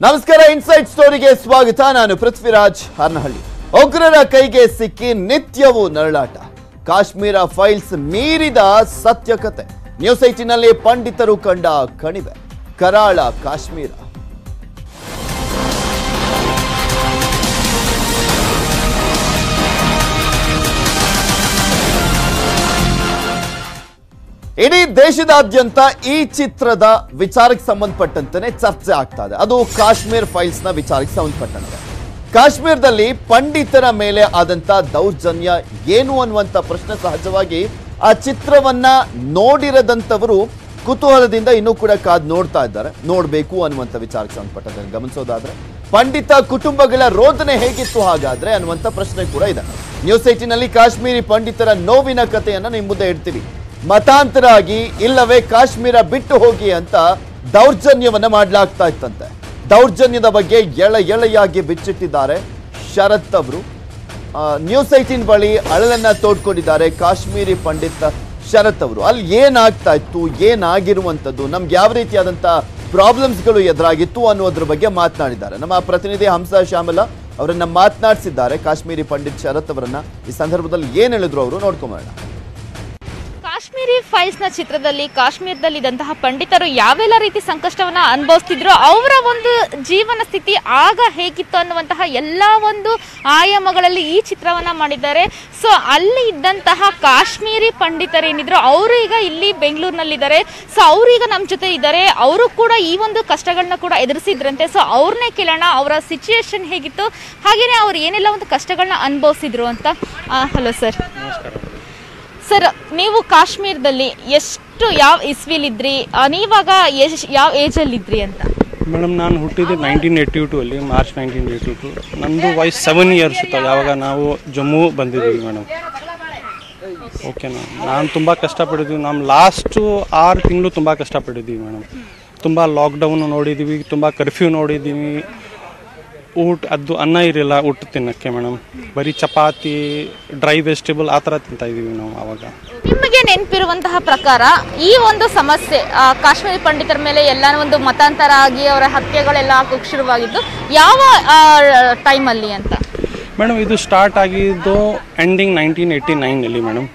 ನಮಸ್ಕಾರ ಇನ್ಸೈಟ್ ಸ್ಟೋರಿಗೆ ಸ್ವಾಗತ. ನಾನು ಪೃಥ್ವಿರಾಜ್ ಹರ್ನಹಳ್ಳಿ. ಉಗ್ರರ ಕೈಗೆ ಸಿಕ್ಕಿ ನಿತ್ಯವೂ ನರಳಾಟ. ಕಾಶ್ಮೀರ ಫೈಲ್ಸ್ ಮೀರಿದ ಸತ್ಯಕತೆ. ನ್ಯೂಸ್ ಐಟಿನಲ್ಲಿ ಪಂಡಿತರು ಕಂಡ ಕಣಿವೆ. ಕರಾಳ, ಕಾಶ್ಮೀರ. ಇಡೀ ದೇಶದಾದ್ಯಂತ ಈ ಚಿತ್ರದ ವಿಚಾರಕ್ಕೆ ಸಂಬಂಧಪಟ್ಟಂತೆ ಚರ್ಚೆ ಆಗ್ತಾ ಇದೆ. ಅದು ಕಾಶ್ಮೀರ್ ಫೈಲ್ಸ್ನ ವಿಚಾರಕ್ಕೆ ಸಂಬಂಧಪಟ್ಟಂತೆ. ಕಾಶ್ಮೀರದಲ್ಲಿ ಪಂಡಿತರ ಮೇಲೆ ಆದಂತ ದೌರ್ಜನ್ಯ ಏನು ಅನ್ನುವಂತ ಪ್ರಶ್ನೆ ಸಹಜವಾಗಿ ಆ ಚಿತ್ರವನ್ನ ನೋಡಿರದಂತವರು ಕುತೂಹಲದಿಂದ ಇನ್ನೂ ಕೂಡ ಕಾದ್ ನೋಡ್ತಾ ಇದ್ದಾರೆ. ನೋಡ್ಬೇಕು ಅನ್ನುವಂತ ವಿಚಾರಕ್ಕೆ ಸಂಬಂಧಪಟ್ಟಂತೆ ಗಮನಿಸೋದಾದ್ರೆ. ಪಂಡಿತ ಕುಟುಂಬಗಳ ರೋದನೆ ಹೇಗಿತ್ತು ಹಾಗಾದ್ರೆ ಅನ್ನುವಂತ ಪ್ರಶ್ನೆ ಕೂಡ ಇದೆ. ನ್ಯೂಸ್ ಏಟಿನಲ್ಲಿ ಕಾಶ್ಮೀರಿ ಪಂಡಿತರ ನೋವಿನ ಕಥೆಯನ್ನ ನಿಮ್ಮ ಮುಂದೆ ಇಡ್ತೀವಿ ಮತಾಂತರ ಆಗಿ ಇಲ್ಲವೇ ಕಾಶ್ಮೀರ ಬಿಟ್ಟು ಹೋಗಿ ಅಂತ ದೌರ್ಜನ್ಯವನ್ನ ಮಾಡಲಾಗ್ತಾ ಇತ್ತಂತೆ. ದೌರ್ಜನ್ಯದ ಬಗ್ಗೆ ಎಳ ಎಳೆಯಾಗಿ ಬಿಚ್ಚಿಟ್ಟಿದ್ದಾರೆ ಶರತ್ ಅವರು. ನ್ಯೂಸ್ ಐಟೀನ್ ಬಳಿ ಅಳಲನ್ನ ತೋಡ್ಕೊಂಡಿದ್ದಾರೆ ಕಾಶ್ಮೀರಿ ಪಂಡಿತ ಶರತ್ ಅವರು. ಅಲ್ಲಿ ಏನಾಗ್ತಾ ಇತ್ತು ಏನಾಗಿರುವಂಥದ್ದು ನಮ್ಗೆ ಯಾವ ರೀತಿಯಾದಂಥ ಪ್ರಾಬ್ಲಮ್ಸ್ಗಳು ಎದುರಾಗಿತ್ತು ಅನ್ನೋದ್ರ ಬಗ್ಗೆ ಮಾತನಾಡಿದ್ದಾರೆ. ನಮ್ಮ ಪ್ರತಿನಿಧಿ ಹಂಸ ಶ್ಯಾಮಲ ಅವರನ್ನ ಮಾತನಾಡಿಸಿದ್ದಾರೆ. ಕಾಶ್ಮೀರಿ ಪಂಡಿತ್ ಶರತ್ ಅವರನ್ನ ಈ ಸಂದರ್ಭದಲ್ಲಿ ಏನ್ ಹೇಳಿದ್ರು ಅವರು ನೋಡ್ಕೊಂಬರೋಣ. ಕಾಶ್ಮೀರಿ ಫೈಲ್ಸ್ನ ಚಿತ್ರದಲ್ಲಿ ಕಾಶ್ಮೀರದಲ್ಲಿ ಇದ್ದಂತಹ ಪಂಡಿತರು ಯಾವೆಲ್ಲ ರೀತಿ ಸಂಕಷ್ಟವನ್ನ ಅನುಭವಿಸ್ತಿದ್ರು, ಅವರ ಒಂದು ಜೀವನ ಸ್ಥಿತಿ ಆಗ ಹೇಗಿತ್ತು ಅನ್ನುವಂತಹ ಎಲ್ಲ ಒಂದು ಆಯಾಮಗಳಲ್ಲಿ ಈ ಚಿತ್ರವನ್ನ ಮಾಡಿದ್ದಾರೆ. ಸೊ ಅಲ್ಲಿ ಇದ್ದಂತಹ ಕಾಶ್ಮೀರಿ ಪಂಡಿತರೇನಿದ್ರು, ಅವರು ಈಗ ಇಲ್ಲಿ ಬೆಂಗಳೂರಿನಲ್ಲಿದ್ದಾರೆ. ಸೊ ಅವರು ಈಗ ನಮ್ಮ ಜೊತೆ ಇದ್ದಾರೆ. ಅವರು ಕೂಡ ಈ ಒಂದು ಕಷ್ಟಗಳನ್ನ ಕೂಡ ಎದುರಿಸಿದ್ರಂತೆ. ಸೊ ಅವ್ರನ್ನೇ ಕೇಳೋಣ, ಅವರ ಸಿಚುಯೇಷನ್ ಹೇಗಿತ್ತು? ಹಾಗೇನೆ ಅವ್ರು ಏನೆಲ್ಲ ಒಂದು ಕಷ್ಟಗಳನ್ನ ಅನುಭವಿಸಿದ್ರು ಅಂತ. ಹಲೋ ಸರ್ ಸರ್, ನೀವು ಕಾಶ್ಮೀರದಲ್ಲಿ ಎಷ್ಟು ಯಾವ ಇಸ್ವಿಲಿದ್ರಿ? ನೀವಾಗ ಯಾವ ಏಜಲ್ಲಿದ್ರಿ ಅಂತ? ಮೇಡಮ್, ನಾನು ಹುಟ್ಟಿದ್ದು ನೈನ್ಟೀನ್ ಏಯ್ಟಿ ಟು ಅಲ್ಲಿ ಮಾರ್ಚ್ ನೈನ್ಟೀನ್ ಏಯ್ಟಿ ಟು ನಂದು ವಯಸ್ ಸೆವೆನ್ ಇಯರ್ಸ್ ಇತ್ತು ಯಾವಾಗ ನಾವು ಜಮ್ಮು ಬಂದಿದ್ದೀವಿ ಮೇಡಮ್. ಓಕೆನಾ ನಾನು ತುಂಬ ಕಷ್ಟಪಟ್ಟಿದ್ದೀವಿ ನಮ್ಮ ಲಾಸ್ಟು ಆರು ತಿಂಗಳು ತುಂಬ ಕಷ್ಟಪಟ್ಟಿದ್ದೀವಿ ಮೇಡಮ್. ತುಂಬ ಲಾಕ್ಡೌನು ನೋಡಿದ್ದೀವಿ ತುಂಬ ಕರ್ಫ್ಯೂ ನೋಡಿದ್ದೀವಿ ಊಟ ಅದು ಅನ್ನ ಇರಲಿಲ್ಲ ಊಟ ತಿನ್ನೋಕ್ಕೆ ಮೇಡಮ್ ಬರೀ ಚಪಾತಿ ಡ್ರೈ ವೆಜಿಟೇಬಲ್ ಆ ಥರ ಇದೀವಿ ನಾವು ಆವಾಗ. ನಿಮಗೆ ನೆನಪಿರುವಂತಹ ಪ್ರಕಾರ ಈ ಒಂದು ಸಮಸ್ಯೆ ಕಾಶ್ಮೀರಿ ಪಂಡಿತರ ಮೇಲೆ ಎಲ್ಲ ಒಂದು ಮತಾಂತರ ಆಗಿ ಅವರ ಹತ್ಯೆಗಳೆಲ್ಲ ಹಾಕೋಕ್ ಶುರುವಾಗಿದ್ದು ಯಾವ ಟೈಮಲ್ಲಿ ಅಂತ? ಮೇಡಮ್ ಇದು ಸ್ಟಾರ್ಟ್ ಆಗಿದ್ದು ಎಂಡಿಂಗ್ ನೈನ್ಟೀನ್ ಏಯ್ಟಿ ನೈನಲ್ಲಿ ಮೇಡಮ್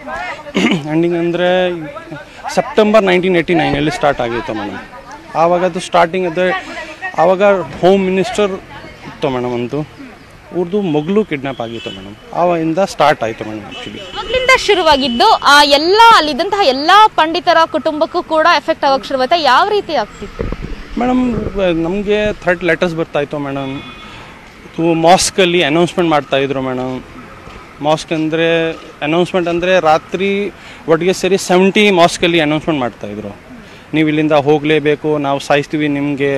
ಎಂಡಿಂಗ್ ಅಂದರೆ ಸೆಪ್ಟೆಂಬರ್ ನೈನ್ಟೀನ್ ಏಯ್ಟಿ ನೈನಲ್ಲಿ ಸ್ಟಾರ್ಟ್ ಆಗಿತ್ತು ಮೇಡಮ್ ಆವಾಗ ಅದು ಸ್ಟಾರ್ಟಿಂಗ್ ಅದೇ ಆವಾಗ ಹೋಮ್ ಮಿನಿಸ್ಟರ್ ಇತ್ತು ಮೇಡಮ್ ಒಂದು ಅವ್ರದ್ದು ಮಗಳು ಕಿಡ್ನಾಪ್ ಆಗಿತ್ತು ಮೇಡಮ್? ಆವಾಗಿಂದ ಸ್ಟಾರ್ಟ್ ಆಯಿತು ಮೇಡಮ್ ಆ್ಯಕ್ಚುಲಿ ಅಲ್ಲಿಂದ ಶುರುವಾಗಿದ್ದು ಆ ಎಲ್ಲ ಅಲ್ಲಿದ್ದಂತಹ ಎಲ್ಲ ಪಂಡಿತರ ಕುಟುಂಬಕ್ಕೂ ಕೂಡ ಎಫೆಕ್ಟ್ ಆಗೋಕ್ ಶುರುವಾಯ್ತಾ? ಯಾವ ರೀತಿ ಆಗ್ತಿತ್ತು? ಮೇಡಮ್ ನಮಗೆ ಥರ್ಡ್ ಲೆಟರ್ಸ್ ಬರ್ತಾಯಿತ್ತು ಮೇಡಮ್? ಮಾಸ್ಕಲ್ಲಿ ಅನೌನ್ಸ್ಮೆಂಟ್ ಮಾಡ್ತಾಯಿದ್ರು ಮೇಡಮ್. ಮಾಸ್ಕ್ ಅಂದರೆ ಅನೌನ್ಸ್ಮೆಂಟ್ ಅಂದರೆ ರಾತ್ರಿ ಒಟ್ಟಿಗೆ ಸರಿ ಸೆವೆಂಟಿ ಮಾಸ್ಕಲ್ಲಿ ಅನೌನ್ಸ್ಮೆಂಟ್ ಮಾಡ್ತಾಯಿದ್ರು ನೀವು ಇಲ್ಲಿಂದ ಹೋಗಲೇಬೇಕು ನಾವು ಸಾಯಿಸ್ತೀವಿ ನಿಮಗೆ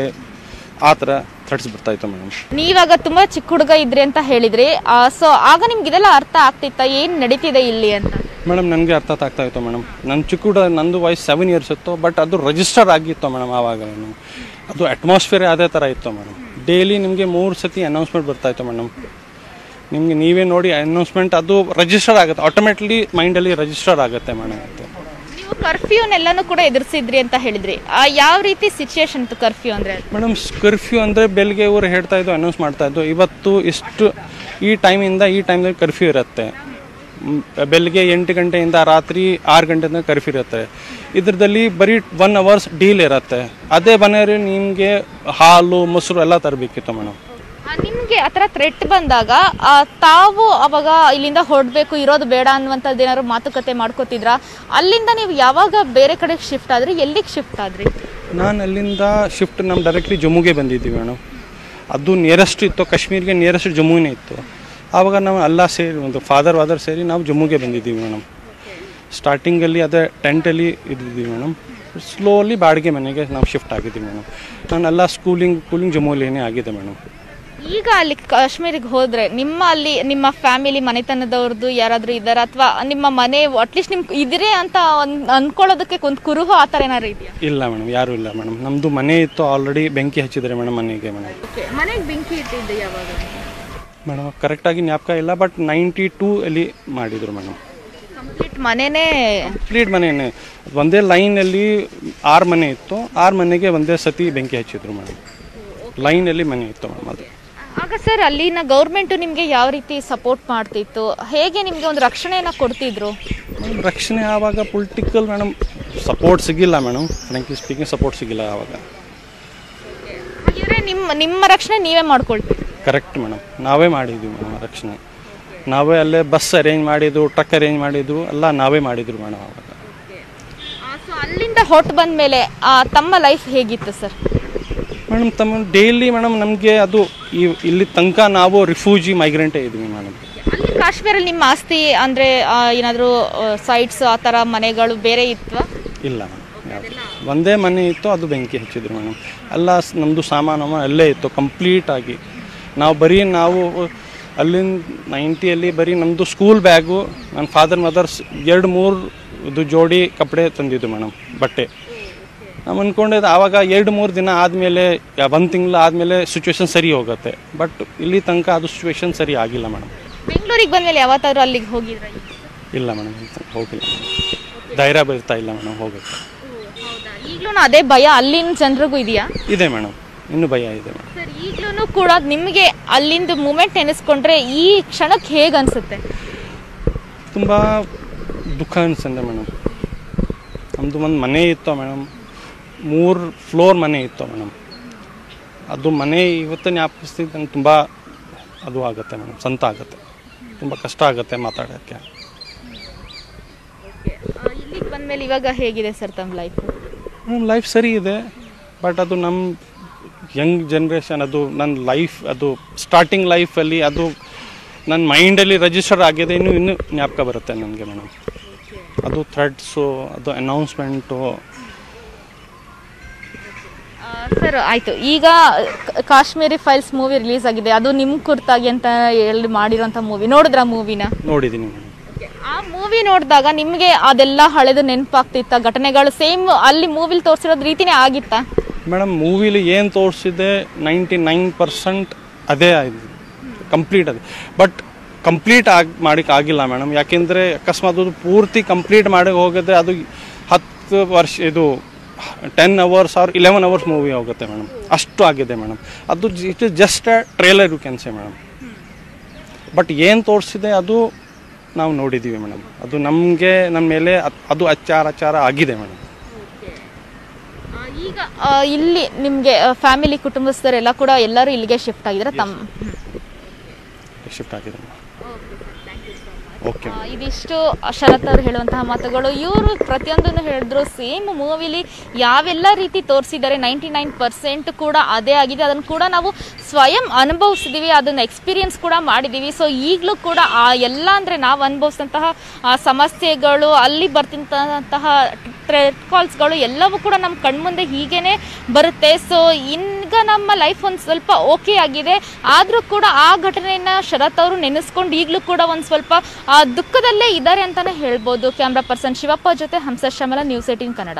ಆ ಥರ. ಥ್ರೆಟ್ಸ್ ಬರ್ತಾಯಿತ್ತು ಮೇಡಮ್ ನೀವಾಗ ತುಂಬಾ ಚಿಕ್ಕ ಹುಡುಗ ಇದ್ರಿ ಅಂತ ಹೇಳಿದ್ರಿ. ಸೊ ಆಗ ನಿಮ್ಗೆ ಇದೆಲ್ಲ ಅರ್ಥ ಆಗ್ತಿತ್ತ? ಏನ್ ನಡೀತಿದೆ ಇಲ್ಲಿ ಅಂತ? ಮೇಡಮ್ ನನಗೆ ಅರ್ಥ ಆಗ್ತಾ ಇತ್ತು ಮೇಡಮ್. ನನ್ನ ಚಿಕ್ಕ ಹುಡುಗ ನಂದು ವಯಸ್ಸು ಸೆವೆನ್ ಇಯರ್ಸ್ ಇತ್ತು ಬಟ್ ಅದು ರಿಜಿಸ್ಟರ್ ಆಗಿತ್ತು ಮೇಡಮ್ ಆವಾಗ ಅದು ಅಟ್ಮಾಸ್ಫಿಯರ್ ಅದೇ ಥರ ಇತ್ತು ಮೇಡಮ್. ಡೈಲಿ ನಿಮಗೆ ಮೂರು ಸತಿ ಅನೌನ್ಸ್ಮೆಂಟ್ ಬರ್ತಾಯಿತ್ತು ಮೇಡಮ್. ನಿಮಗೆ ನೀವೇ ನೋಡಿ ಅನೌನ್ಸ್ಮೆಂಟ್ ಅದು ರಿಜಿಸ್ಟರ್ ಆಗುತ್ತೆ. ಆಟೋಮೆಟ್ಲಿ ಮೈಂಡಲ್ಲಿ ರಿಜಿಸ್ಟರ್ ಆಗುತ್ತೆ ಮೇಡಮ್. ನೀವು ಕರ್ಫ್ಯೂನೆಲ್ಲನೂ ಕೂಡ ಎದುರಿಸಿದ್ರಿ ಅಂತ ಹೇಳಿದ್ರಿ. ಆ, ಯಾವ ರೀತಿ ಸಿಚುಯೇಷನ್ ಕರ್ಫ್ಯೂ ಅಂದ್ರೆ? ಮೇಡಮ್ ಕರ್ಫ್ಯೂ ಅಂದರೆ ಬೆಳಿಗ್ಗೆ ಇವರು ಹೇಳ್ತಾ ಇದ್ದು ಅನೌನ್ಸ್ ಮಾಡ್ತಾ ಇದ್ದು ಇವತ್ತು ಇಷ್ಟು ಈ ಟೈಮಿಂದ ಈ ಟೈಮ್ದಲ್ಲಿ ಕರ್ಫ್ಯೂ ಇರುತ್ತೆ. ಬೆಳಿಗ್ಗೆ ಎಂಟು ಗಂಟೆಯಿಂದ ರಾತ್ರಿ ಆರು ಗಂಟೆಯಿಂದ ಕರ್ಫ್ಯೂ ಇರುತ್ತೆ. ಇದರಲ್ಲಿ ಬರೀ ಒನ್ ಅವರ್ಸ್ ಡೀಲ್ ಇರುತ್ತೆ. ಅದೇ ಮನೆಯಲ್ಲಿ ನಿಮಗೆ ಹಾಲು ಮೊಸರು ಎಲ್ಲ ತರಬೇಕಿತ್ತು ಮೇಡಮ್ ಆ, ಥರ ಥ್ರೆಟ್ ಬಂದಾಗ ತಾವು ಅವಾಗ ಇಲ್ಲಿಂದ ಹೊರಡಬೇಕು ಇರೋದು ಬೇಡ ಅನ್ನುವಂಥದ್ದು ಏನಾದ್ರು ಮಾತುಕತೆ ಮಾಡ್ಕೋತಿದ್ರ? ಅಲ್ಲಿಂದ ನೀವು ಯಾವಾಗ ಬೇರೆ ಕಡೆಗೆ ಶಿಫ್ಟ್ ಆದ್ರಿ? ಎಲ್ಲಿಗೆ ಶಿಫ್ಟ್ ಆದ್ರಿ? ನಾನು ಅಲ್ಲಿಂದ ಶಿಫ್ಟ್ ನಮ್ಮ ಡೈರೆಕ್ಟ್ಲಿ ಜಮ್ಮುಗೆ ಬಂದಿದ್ದೀವಿ ಮೇಡಮ್ ಅದು ನಿಯರೆಸ್ಟ್ ಇತ್ತು ಕಾಶ್ಮೀರಿಗೆ ನಿಯರೆಸ್ಟ್ ಜಮ್ಮುನೇ ಇತ್ತು. ಆವಾಗ ನಾವು ಎಲ್ಲ ಸೇರಿ ಒಂದು ಫಾದರ್ ವಾದರ್ ಸೇರಿ ನಾವು ಜಮ್ಮುಗೆ ಬಂದಿದ್ದೀವಿ ಮೇಡಮ್ ಸ್ಟಾರ್ಟಿಂಗಲ್ಲಿ ಅದೇ ಟೆಂಟಲ್ಲಿ ಇದ್ದಿದ್ದೀವಿ ಮೇಡಮ್ ಸ್ಲೋಲಿ ಬಾಡಿಗೆ ಮನೆಗೆ ನಾವು ಶಿಫ್ಟ್ ಆಗಿದ್ದೀವಿ ಮೇಡಮ್ ನಾನು ಎಲ್ಲ ಸ್ಕೂಲಿಂಗ್ ಕೂಲಿಂಗ್ ಜಮ್ಮುಲೇನೇ ಆಗಿದೆ ಮೇಡಮ್ ಈಗ ಅಲ್ಲಿ ಕಾಶ್ಮೀರಿಗೆ ಹೋದ್ರೆ ನಿಮ್ಮ ಅಲ್ಲಿ ನಿಮ್ಮ ಫ್ಯಾಮಿಲಿ ಮನೆತನದವ್ರದ್ದು ಯಾರಾದ್ರೂ ಇದಾರ? ಅಥವಾ ನಿಮ್ಮ ಮನೆ ಅಟ್ಲೀಸ್ಟ್ ನಿಮ್ ಇದ್ರೆ ಅಂತ ಅನ್ಕೊಳ್ಳೋದಕ್ಕೆ ಒಂದು ಕುರುಹು ಆ ಥರ ಏನಾದ್ರು ಇದೆಯಾ? ಇಲ್ಲ ಮೇಡಮ್ ಯಾರು ಇಲ್ಲ ಮೇಡಮ್ ನಮ್ದು ಮನೆ ಇತ್ತು ಆಲ್ರೆಡಿ ಬೆಂಕಿ ಹಚ್ಚಿದ್ರೆ ಮೇಡಮ್ ಮನೆಗೆ ಮೇಡಮ್ ಮನೆಗೆ ಬೆಂಕಿ ಇಟ್ಟಿದ್ದೆ ಯಾವಾಗ? ಮೇಡಮ್ ಕರೆಕ್ಟಾಗಿ ಜ್ಞಾಪಕ ಇಲ್ಲ ಬಟ್ ನೈಂಟಿ ಟೂ ಅಲ್ಲಿ ಮಾಡಿದ್ರು ಮೇಡಮ್ ಕಂಪ್ಲೀಟ್ ಮನೆನೇ? ಕಂಪ್ಲೀಟ್ ಮನೆನೇ. ಒಂದೇ ಲೈನಲ್ಲಿ ಆರು ಮನೆ ಇತ್ತು. ಆರು ಮನೆಗೆ ಒಂದೇ ಸತಿ ಬೆಂಕಿ ಹಚ್ಚಿದ್ರು ಮೇಡಮ್ ಲೈನಲ್ಲಿ ಮನೆ ಇತ್ತು ಮೇಡಮ್ ಅದು. ಆಗ ಸರ್ ಅಲ್ಲಿನ ಗೌರ್ಮೆಂಟು ನಿಮಗೆ ಯಾವ ರೀತಿ ಸಪೋರ್ಟ್ ಮಾಡ್ತಿತ್ತು? ಹೇಗೆ ನಿಮಗೆ ಒಂದು ರಕ್ಷಣೆಯನ್ನು ಕೊಡ್ತಿದ್ರು? ಮೇಡಮ್ ರಕ್ಷಣೆ ಆವಾಗ ಪೊಲಿಟಿಕಲ್ ಮೇಡಮ್ ಸಪೋರ್ಟ್ ಸಿಗಿಲ್ಲ ಮೇಡಮ್ ಫ್ರಾಂಕ್ಲಿ ಸ್ಪೀಕಿಂಗ್ ಸಪೋರ್ಟ್ ಸಿಗಿಲ್ಲ ಆವಾಗ. ಹಾಗಿದ್ರೆ ನಿಮ್ಮ ನಿಮ್ಮ ರಕ್ಷಣೆ ನೀವೇ ಮಾಡ್ಕೊಳ್ತೀರಿ? ಕರೆಕ್ಟ್ ಮೇಡಮ್ ನಾವೇ ಮಾಡಿದ್ವಿ ಮೇಡಮ್ ರಕ್ಷಣೆ. ನಾವೇ ಅಲ್ಲೇ ಬಸ್ ಅರೇಂಜ್ ಮಾಡಿದ್ದು ಟ್ರಕ್ ಅರೇಂಜ್ ಮಾಡಿದ್ದು ಎಲ್ಲ ನಾವೇ ಮಾಡಿದ್ರು ಮೇಡಮ್ ಅವಾಗ ಸೊ ಅಲ್ಲಿಂದ ಹೊಟ್ಟು ಬಂದ ಮೇಲೆ ತಮ್ಮ ಲೈಫ್ ಹೇಗಿತ್ತು ಸರ್? ಮೇಡಮ್ ತಮ್ಮ ಡೈಲಿ ಮೇಡಮ್ ನಮಗೆ ಅದು ಈ ಇಲ್ಲಿ ತನಕ ನಾವು ರಿಫ್ಯೂಜಿ ಮೈಗ್ರೆಂಟೇ ಇದ್ದೀವಿ ಮೇಡಮ್. ಕಾಶ್ಮೀರಲ್ಲಿ ನಿಮ್ಮ ಆಸ್ತಿ ಅಂದರೆ ಏನಾದರೂ ಸೈಟ್ಸ್ ಆ ಥರ ಮನೆಗಳು ಬೇರೆ ಇತ್ತು ಇಲ್ಲ ಮೇಡಮ್ ಒಂದೇ ಮನೆ ಇತ್ತು ಅದು ಬೆಂಕಿ ಹಚ್ಚಿದ್ರು ಮೇಡಮ್. ಎಲ್ಲ ನಮ್ಮದು ಸಾಮಾನು ಅಲ್ಲೇ ಇತ್ತು ಕಂಪ್ಲೀಟ್ ಆಗಿ. ನಾವು ಬರೀ ನಾವು ಅಲ್ಲಿಂದ ನೈಂಟಿಯಲ್ಲಿ ಬರೀ ನಮ್ಮದು ಸ್ಕೂಲ್ ಬ್ಯಾಗು ನನ್ನ ಫಾದರ್ ಮದರ್ಸ್ ಎರಡು ಮೂರು ಇದು ಜೋಡಿ ಕಪಡೆ ತಂದಿದ್ದು ಮೇಡಮ್ ಬಟ್ಟೆ. ನಾವು ಅಂದ್ಕೊಂಡಿದ್ದು ಆವಾಗ ಎರಡು ಮೂರು ದಿನ ಆದಮೇಲೆ ಒಂದು ತಿಂಗಳು ಆದಮೇಲೆ ಸಿಚುವೇಶನ್ ಸರಿ ಹೋಗುತ್ತೆ. ಬಟ್ ಇಲ್ಲಿ ತನಕ ಅದು ಸಿಚುವೇಶನ್ ಸರಿ ಆಗಿಲ್ಲ ಮೇಡಮ್ ಬೆಂಗಳೂರಿಗೆ ಬಂದಮೇಲೆ ಯಾವತ್ತಾದ್ರೂ ಅಲ್ಲಿಗೆ ಹೋಗಿದ್ರ ಇಲ್ಲ ಮೇಡಮ್ ಹೋಗಿಲ್ಲ. ಧೈರ್ಯ ಬರ್ತಾ ಇಲ್ಲ ಮೇಡಮ್ ಹೋಗುತ್ತೆ ಈಗಲೂ ಅದೇ ಭಯ ಅಲ್ಲಿನ ಜನರಿಗೂ ಇದೆಯಾ? ಇದೆ ಮೇಡಮ್ ಇನ್ನೂ ಭಯ ಇದೆ ಮೇಡಮ್ ಸರ್ ಈಗಲೂ ಕೂಡ ನಿಮಗೆ ಅಲ್ಲಿಂದ ಮೂಮೆಂಟ್ ಎನಿಸ್ಕೊಂಡ್ರೆ ಈ ಕ್ಷಣಕ್ಕೆ ಹೇಗೆ ಅನಿಸುತ್ತೆ? ತುಂಬ ದುಃಖ ಅನಿಸುತ್ತೆ ಮೇಡಮ್ ನಮ್ಮದು ಒಂದು ಮನೆ ಇತ್ತು ಮೇಡಮ್ ಮೂರು ಫ್ಲೋರ್ ಮನೆ ಇತ್ತು ಮೇಡಮ್. ಅದು ಮನೆ ಇವತ್ತು ಜ್ಞಾಪಿಸ್ತಿದ್ದು ನಂಗೆ ತುಂಬ ಅದು ಆಗುತ್ತೆ ಮೇಡಮ್ ಸಂತ ಆಗುತ್ತೆ. ತುಂಬ ಕಷ್ಟ ಆಗುತ್ತೆ ಮಾತಾಡೋಕ್ಕೆ. ಇಲ್ಲಿಗೆ ಬಂದಮೇಲೆ ಇವಾಗ ಹೇಗಿದೆ ಸರ್ ತಮ್ಮ ಲೈಫ್ ಮೇಡಮ್ ಲೈಫ್ ಸರಿ ಇದೆ ಬಟ್ ಅದು ನಮ್ಮ ಯಂಗ್ ಜನ್ರೇಷನ್ ಅದು ನನ್ನ ಲೈಫ್ ಅದು ಸ್ಟಾರ್ಟಿಂಗ್ ಲೈಫಲ್ಲಿ ಅದು ನನ್ನ ಮೈಂಡಲ್ಲಿ ರಿಜಿಸ್ಟರ್ ಆಗಿದೆ ಇನ್ನೂ ಇನ್ನೂ ಜ್ಞಾಪಕ ಬರುತ್ತೆ ನನಗೆ ಮೇಡಮ್. ಅದು ಥ್ರೆಡ್ಸು ಅದು ಅನೌನ್ಸ್ಮೆಂಟು ಸರ್ ಆಯಿತು. ಈಗ ಕಾಶ್ಮೀರಿ ಫೈಲ್ಸ್ ಮೂವಿ ರಿಲೀಸ್ ಆಗಿದೆ. ಅದು ನಿಮ್ಮ ಕುರ್ತಾಗಿ ಅಂತ ಹೇಳಿ ಮಾಡಿರೋಂಥ ಮೂವಿ. ನೋಡಿದ್ರ ಮೂವಿನ? ನೋಡಿದ್ದೀನಿ. ಆ ಮೂವಿ ನೋಡಿದಾಗ ನಿಮಗೆ ಅದೆಲ್ಲ ಹಳೆದು ನೆನಪಾಗ್ತಿತ್ತ? ಘಟನೆಗಳು ಸೇಮ್ ಅಲ್ಲಿ ಮೂವಿಲಿ ತೋರಿಸಿರೋದ್ ರೀತಿನೇ ಆಗಿತ್ತಾ? ಮೇಡಮ್ ಮೂವಿಲಿ ಏನು ತೋರಿಸಿದೆ ನೈಂಟಿ ನೈನ್ ಪರ್ಸೆಂಟ್ ಅದೇ ಆಗಿದೆ ಕಂಪ್ಲೀಟ್ ಅದೇ. ಬಟ್ ಕಂಪ್ಲೀಟ್ ಆಗಿ ಮಾಡಕ್ಕೆ ಆಗಿಲ್ಲ ಮೇಡಮ್. ಯಾಕೆಂದರೆ ಅಕಸ್ಮಾತ್ ಅದು ಪೂರ್ತಿ ಕಂಪ್ಲೀಟ್ ಮಾಡಿ ಹೋಗಿದ್ರೆ ಅದು ಹತ್ತು ವರ್ಷ ಇದು ten hours or eleven hours movie ಹೋಗುತ್ತೆ ಮೇಡಮ್ ಅಷ್ಟು ಆಗಿದೆ ಮೇಡಮ್ ಅದು it is just a trailer you can say madam but ಏನು ತೋರಿಸಿದೆ ಅದು ನಾವು ನೋಡಿದ್ದೀವಿ ಮೇಡಮ್ ಅದು ನಮಗೆ ನಮ್ಮ ಮೇಲೆ ಅದ್- ಅಚ್ಚಾರ ಅಚಾರ ಆಗಿದೆ ಮೇಡಮ್ ಈಗ ಇಲ್ಲಿ ನಿಮಗೆ ಫ್ಯಾಮಿಲಿ ಕುಟುಂಬಸ್ಥರೆಲ್ಲ ಕೂಡ ಎಲ್ಲರೂ ಇಲ್ಲಿಗೆ ಶಿಫ್ಟ್ ಆಗಿದ್ದಾರೆ ತಮ್ಮ ಶಿಫ್ಟ್ ಆಗಿದೆ ಇದಿಷ್ಟು ಶರತ್ ಅವರು ಹೇಳುವಂತಹ ಮಾತುಗಳು. ಇವರು ಪ್ರತಿಯೊಂದನ್ನು ಹೇಳಿದ್ರು ಸೇಮ್ ಮೂವಿಲಿ ಯಾವೆಲ್ಲ ರೀತಿ ತೋರಿಸಿದ್ದಾರೆ ನೈಂಟಿ ನೈನ್ ಪರ್ಸೆಂಟ್ ಕೂಡ ಅದೇ ಆಗಿದೆ. ಅದನ್ನು ಕೂಡ ನಾವು ಸ್ವಯಂ ಅನುಭವಿಸಿದೀವಿ, ಅದನ್ನು ಎಕ್ಸ್ಪೀರಿಯನ್ಸ್ ಕೂಡ ಮಾಡಿದೀವಿ. ಸೊ ಈಗಲೂ ಕೂಡ ಆ ಎಲ್ಲ ಅಂದರೆ ನಾವು ಅನುಭವಿಸಿದಂತಹ ಸಮಸ್ಯೆಗಳು, ಅಲ್ಲಿ ಬರ್ತಿಂತಹ ಥ್ರೆಡ್ ಕಾಲ್ಸ್ಗಳು ಎಲ್ಲವೂ ಕೂಡ ನಮ್ಮ ಕಣ್ಮುಂದೆ ಹೀಗೇನೆ ಬರುತ್ತೆ. ಸೊ ಈಗ ನಮ್ಮ ಲೈಫ್ ಒಂದು ಸ್ವಲ್ಪ ಓಕೆ ಆಗಿದೆ. ಆದರೂ ಕೂಡ ಆ ಘಟನೆಯನ್ನು ಶರತ್ ಅವರು ನೆನೆಸ್ಕೊಂಡು ಈಗಲೂ ಕೂಡ ಒಂದು ಸ್ವಲ್ಪ ದುಃಖದಲ್ಲೇ ಇದ್ದಾರೆ ಅಂತಲೇ ಹೇಳ್ಬೋದು. ಕ್ಯಾಮ್ರಾ ಪರ್ಸನ್ ಶಿವಪ್ಪ ಜೊತೆ ಹಂಸ ಶ್ಯಾಮಲ ನ್ಯೂಸ್ ಏಟೀನ್ ಕನ್ನಡ.